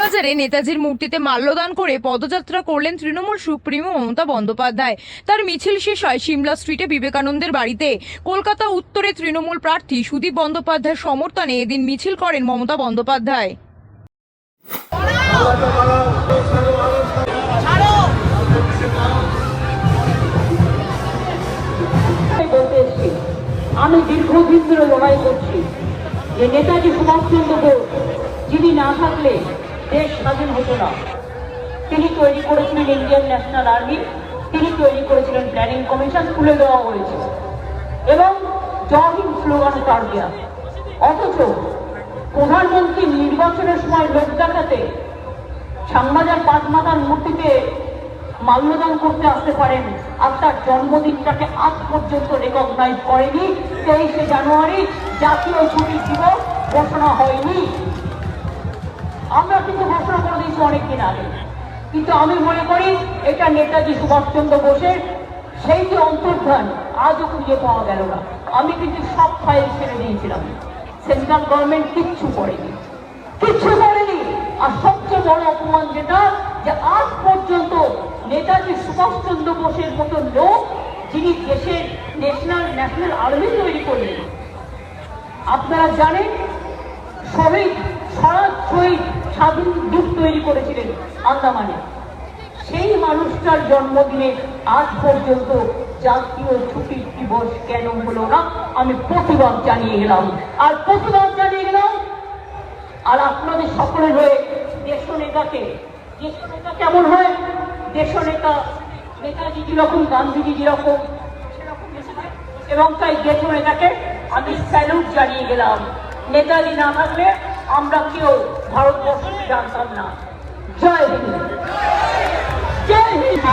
শ্যামবাজারে নেতাজির মূর্তিতে মাল্যদান করে পদযাত্রা করলেন তৃণমূল সুপ্রিমো মমতা বন্দ্যোপাধ্যায়। তার মিছিল শেষ হয় সিমলা স্ট্রিটে বিবেকানন্দের বাড়িতে। কলকাতা উত্তরে তৃণমূল প্রার্থী সুদীপ বন্দ্যোপাধ্যায়ের সমর্থনে এদিন মিছিল করেন মমতা বন্দ্যোপাধ্যায়। আমি দীর্ঘদিন ধরে লড়াই করছি যে নেতাজি সুভাষচন্দ্র বোস, যিনি না থাকলে দেশ স্বাধীন হতো না। তিনি তৈরি করেছিলেন ইন্ডিয়ান ন্যাশনাল আর্মি তিনি তৈরি করেছিলেন প্ল্যানিং কমিশন তুলে দেওয়া হয়েছে। এবং জহিন স্লোগান তার দেওয়া অথচ প্রধানমন্ত্রী নির্বাচনের সময় লোক দেখাতে সাংবাজার পাঁচ মাতার মূর্তিতে মাল্যদান করতে আসতে পারেন, আর তার জন্মদিনটাকে আজ পর্যন্ত রেকগনাইজ করেনি। তেইশে জানুয়ারি জাতীয় ছুটি দিবস ঘোষণা হয়নি। আমরা কিন্তু ঘোষণা করে দিয়েছি অনেকদিন আগে। কিন্তু আমি মনে করি এটা নেতাজি সুভাষচন্দ্র বোসের সেই যে অন্তর্ধান, আজও খুঁজে পাওয়া গেল না। আমি কিন্তু সব ফাইল ছেড়ে দিয়েছিলাম। সেন্ট্রাল গভর্নমেন্ট কিচ্ছু করেনি। কিচ্ছু করেনি। আর সবচেয়ে বড় অপমান যেটা, যে আজ পর্যন্ত নেতাজি সুভাষচন্দ্র বোসের মতো লোক, যিনি দেশের ন্যাশনাল ন্যাশনাল আর্মি তৈরি করলেন। আপনারা জানেন, শহীদ স্বরাজ শহীদ স্বাধীন দ্বীপ তৈরি করেছিলেন আন্দামানে। সেই মানুষটার জন্মদিনে আজ পর্যন্ত জাতীয় ছুটির দিবস কেন হলো না, আমি প্রতিবাদ জানিয়ে গেলাম আর প্রতিবাদ জানিয়ে গেলাম, আর আপনাদের সকলের হয়ে দেশ নেতাকে দেশ নেতা কেমন হয়? দেশ নেতা, নেতাজি যেরকম, গান্ধীজি যেরকম। এবং তাই দেশ নেতাকে আমি স্যালুট জানিয়ে গেলাম। নেতাজি না থাকলে আমরা কেউ ভারতবর্ষকে জানতাম না। জয় হিন্দ। জয় হিন্দ।